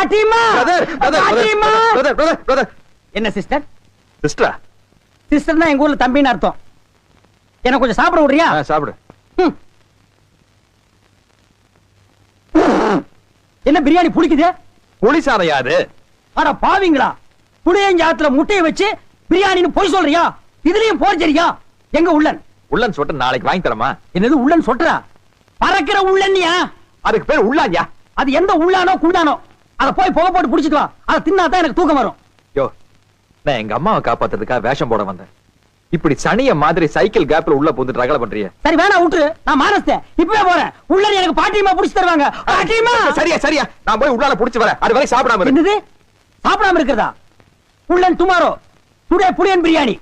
பாட்டிமா பாட்டிமா என்ன சிஸ்டர் சிஸ்டரா சிஸ்டர்னா எங்க ஊர்ல தம்பின்னு அர்த்தம். எனக்கு கொஞ்சம் சாப்பிட விடுறியா? சாப்பிடு. என்ன பிரியாணி புளிக்குது புலிசாரம் யாரு? அட பாவிங்களா. புளியஞ்சாத்துல முட்டையை வச்சு பிரியாணின்னு பொய் சொல்றியா? இதுலயும் போர்ஜரியா எங்க உள்ளன்? உள்ளன் சொட்டு நாளைக்கு வாங்கி தரமா? என்னது உள்ளன் சொல்றா பறக்கிற உள்ளன்னியா அதுக்கு பேர் உள்ளாயா அது எந்த உள்ளானோ குண்டானோ? அத போய் புகை போட்டு புடிச்சிட்டு வா அதை தின்னா தான் எனக்கு தூக்கம் வரும். யோ நான் எங்க அம்மாவை காப்பாத்துறதுக்காக வேஷம் போட வந்தேன். இப்படி சனிய மாதிரி சைக்கிள் கேப்ல உள்ள புந்து ரகல பண்றிய. சரி வேணா விட்டுரு. நான் மானஸ்தேன் இப்பவே போறேன். உள்ளன் எனக்கு பாட்டியமா புடிச்சு தருவாங்க. பாட்டியமா சரியா சரியா. நான் போய் உள்ளால புடிச்சு வரேன். அது வரை சாப்பிடாம இரு. என்னது? சாப்பிடாம இருக்கிறதா? உள்ளன் டுமாரோ டுடே புளியன் பிரியாணி.